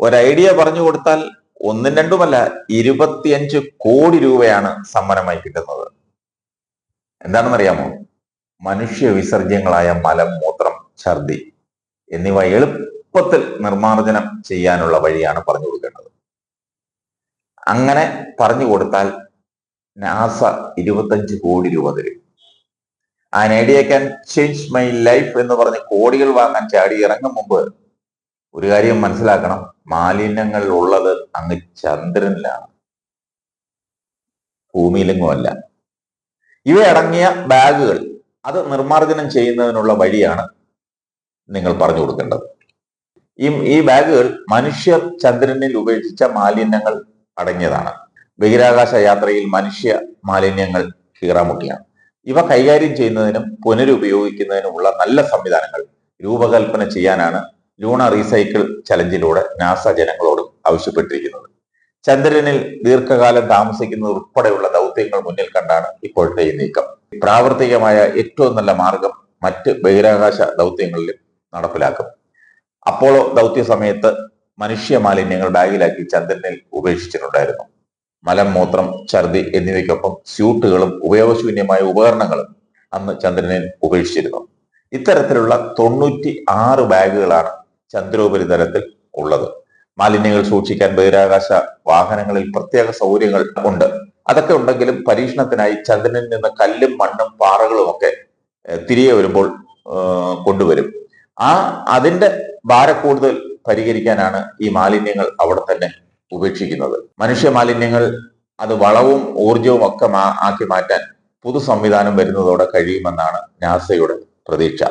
ഒരു ഐഡിയ പറഞ്ഞു കൊടുത്താൽ ഒന്നും രണ്ടുമല്ല ഇരുപത്തിയഞ്ച് കോടി രൂപയാണ് സമ്മാനമായി കിട്ടുന്നത്. എന്താണെന്നറിയാമോ? മനുഷ്യ വിസർജ്യങ്ങളായ മലം മൂത്രം ഛർദി എന്നിവ എളുപ്പത്തിൽ നിർമ്മാർജനം ചെയ്യാനുള്ള വഴിയാണ് പറഞ്ഞു കൊടുക്കേണ്ടത്. അങ്ങനെ പറഞ്ഞു കൊടുത്താൽ നാസ ഇരുപത്തഞ്ച് കോടി രൂപ തരും. An idea can change my life എന്ന് പറഞ്ഞ് കോടികൾ വാങ്ങാൻ ചാടി ഇറങ്ങും മുമ്പ് ഒരു കാര്യം മനസ്സിലാക്കണം. മാലിന്യങ്ങൾ ഉള്ളത് അങ്ങ് ചന്ദ്രനിലാണ്. ഭൂമിയിലെങ്ങുമല്ല ഇവയടങ്ങിയ ബാഗുകൾ അത് നിർമ്മാർജനം ചെയ്യുന്നതിനുള്ള വഴിയാണ് നിങ്ങൾ പറഞ്ഞു കൊടുക്കേണ്ടത്. ഈ ഈ ബാഗുകൾ മനുഷ്യർ ചന്ദ്രനിൽ ഉപേക്ഷിച്ച മാലിന്യങ്ങൾ അടങ്ങിയതാണ്. ബഹിരാകാശ യാത്രയിൽ മനുഷ്യ മാലിന്യങ്ങൾ കീറാമുട്ടിയാണ്. ഇവ കൈകാര്യം ചെയ്യുന്നതിനും പുനരുപയോഗിക്കുന്നതിനുമുള്ള നല്ല സംവിധാനങ്ങൾ രൂപകൽപ്പന ചെയ്യാനാണ് ലൂണ റീസൈക്കിൾ ചലഞ്ചിലൂടെ നാസ ജനങ്ങളോടും ആവശ്യപ്പെട്ടിരിക്കുന്നത്. ചന്ദ്രനിൽ ദീർഘകാലം താമസിക്കുന്നത് ഉൾപ്പെടെയുള്ള ദൗത്യങ്ങൾ മുന്നിൽ കണ്ടാണ് ഇപ്പോഴത്തെ ഈ നീക്കം. പ്രാവർത്തികമായ ഏറ്റവും നല്ല മാർഗം മറ്റ് ബഹിരാകാശ ദൗത്യങ്ങളിലും നടപ്പിലാക്കും. അപ്പോളോ ദൗത്യ സമയത്ത് മനുഷ്യ മാലിന്യങ്ങൾ ബാഗിലാക്കി ചന്ദ്രനിൽ ഉപേക്ഷിച്ചിട്ടുണ്ടായിരുന്നു. മലം മൂത്രം ഛർദി എന്നിവയ്ക്കൊപ്പം സ്യൂട്ടുകളും ഉപയോഗശൂന്യമായ ഉപകരണങ്ങളും അന്ന് ചന്ദ്രനിൽ ഉപേക്ഷിച്ചിരുന്നു. ഇത്തരത്തിലുള്ള തൊണ്ണൂറ്റി ആറ് ബാഗുകളാണ് ചന്ദ്രോപരിതലത്തിൽ ഉള്ളത്. മാലിന്യങ്ങൾ സൂക്ഷിക്കാൻ ബഹിരാകാശ വാഹനങ്ങളിൽ പ്രത്യേക സൗകര്യങ്ങൾ ഉണ്ട്. അതൊക്കെ ഉണ്ടെങ്കിലും പരീക്ഷണത്തിനായി ചന്ദ്രനിൽ നിന്ന് കല്ലും മണ്ണും പാറകളും ഒക്കെ തിരികെ വരുമ്പോൾ കൊണ്ടുവരും. ആ അതിന്റെ ഭാരക്കൂടുതൽ പരിഹരിക്കാനാണ് ഈ മാലിന്യങ്ങൾ അവിടെ തന്നെ ഉപേക്ഷിക്കുന്നത്. മനുഷ്യ മാലിന്യങ്ങൾ അത് വളവും ഊർജവും ഒക്കെ ആക്കി മാറ്റാൻ പുതു സംവിധാനം വരുന്നതോടെ കഴിയുമെന്നാണ് നാസയുടെ പ്രതീക്ഷ.